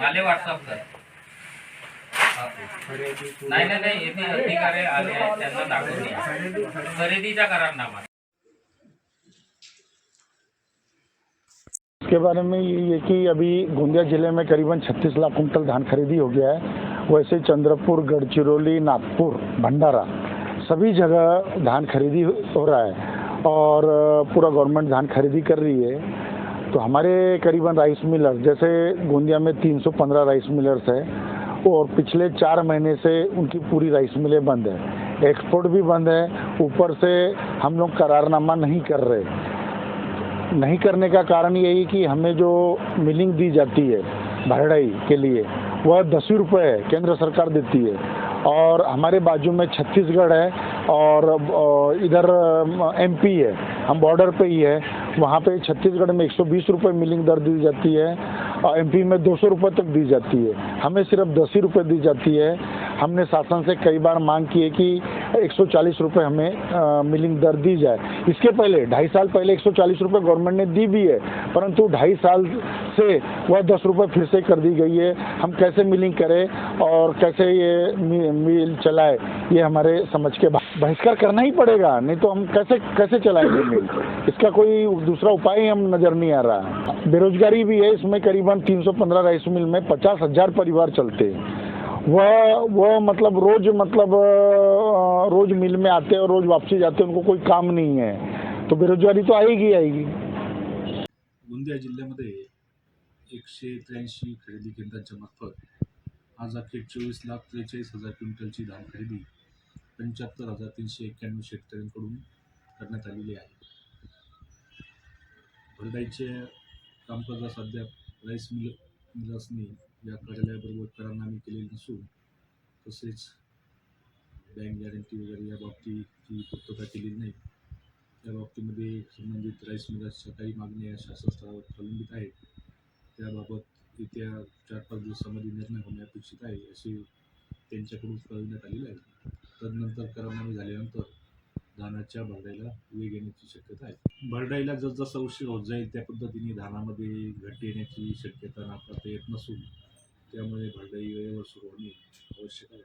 मला व्हॉट्सअप कर. नाही नाही नाही येथे अधिकारी आले आहेत, त्यांना दाखवून या खरेदीचा करारनामा इसके बारे में ये ये कि अभी गोंदिया ज़िले में करीबन 36 लाख कुंटल धान खरीदी हो गया है। वैसे चंद्रपुर गढ़चिरौली नागपुर, भंडारा सभी जगह धान खरीदी हो रहा है और पूरा गवर्नमेंट धान खरीदी कर रही है। तो हमारे करीबन राइस मिलर जैसे गोंदिया में 315 राइस मिलर्स है, और पिछले चार महीने से उनकी पूरी राइस मिलें बंद है। एक्सपोर्ट भी बंद है, ऊपर से हम लोग करारनामा नहीं कर रहे। नहीं करने का कारण यही कि हमें जो मिलिंग दी जाती है, भरड़ाई के लिए वह दस रुपये केंद्र सरकार देती है। और हमारे बाजू में छत्तीसगढ़ है और इधर एमपी है, हम बॉर्डर पे ही है। वहाँ पे छत्तीसगढ़ में 120 रुपए मिलिंग दर दी जाती है और एमपी में 200 रुपए तक दी जाती है। हमें सिर्फ़ दस ही रुपये दी जाती है। हमने शासन से कई बार मांग की है कि 140 रुपए हमें अ, मिलिंग दर दी जाए। इसके पहले ढाई साल पहले 140 रुपए गवर्नमेंट ने दी भी है परंतु ढाई साल से वह दस रुपये फिर से कर दी गई है। हम कैसे मिलिंग करें और कैसे ये मिल चलाए ये हमारे समझ के बहिष्कार करना ही पड़ेगा नहीं तो हम कैसे कैसे चलाएँगे मिल? इसका कोई दूसरा उपाय हम नज़र नहीं आ रहा। बेरोजगारी भी है इसमें करीबन 315 राइस मिल में पचास हज़ार परिवार चलते हैं। वह वह मतलब रोज मतलब रोज मिल में आते हैं और रोज वापसी जाते हैं, उनको कोई काम नहीं है। तो बेरोजगारी तो आएगी आएगी। गोंदिया जिल्ह्यामध्ये एकशे त्र्याऐंशी खरेदी केंद्रांच्या मार्फत आज अखेर चोवीस लाख त्रेचाळीस हज़ार क्विंटलची धान खरेदी पंच्याहत्तर हज़ार तीनशे एक्क्याण्णव शेतकऱ्यांकडून करण्यात आलेली आहे. भरडाईचे सध्या राईस मिल मिलर्सनी या कार्यालयाबरोबर करारनामे केलेली नसून तसेच बँक गॅरंटी वगैरे या बाबतीची पूर्तता केलेली नाही. त्या बाबतीमध्ये संबंधित राईस मिलासच्या काही मागण्या या शासनस्तरावर प्रलंबित आहेत. त्याबाबत येत्या चार पाच दिवसामध्ये निर्णय होणे अपेक्षित आहे असे त्यांच्याकडून कळविण्यात आलेले आहे. तदनंतर करारनामे झाल्यानंतर धानाच्या भरडाईला वेग येण्याची शक्यता आहे. भरडाईला जसजसा उशीर होत जाईल त्या पद्धतीने धानामध्ये घट येण्याची शक्यता नाकारता येत नसून त्यामुळे भरडाई वेळेवर सुरू होणे आवश्यक आहे.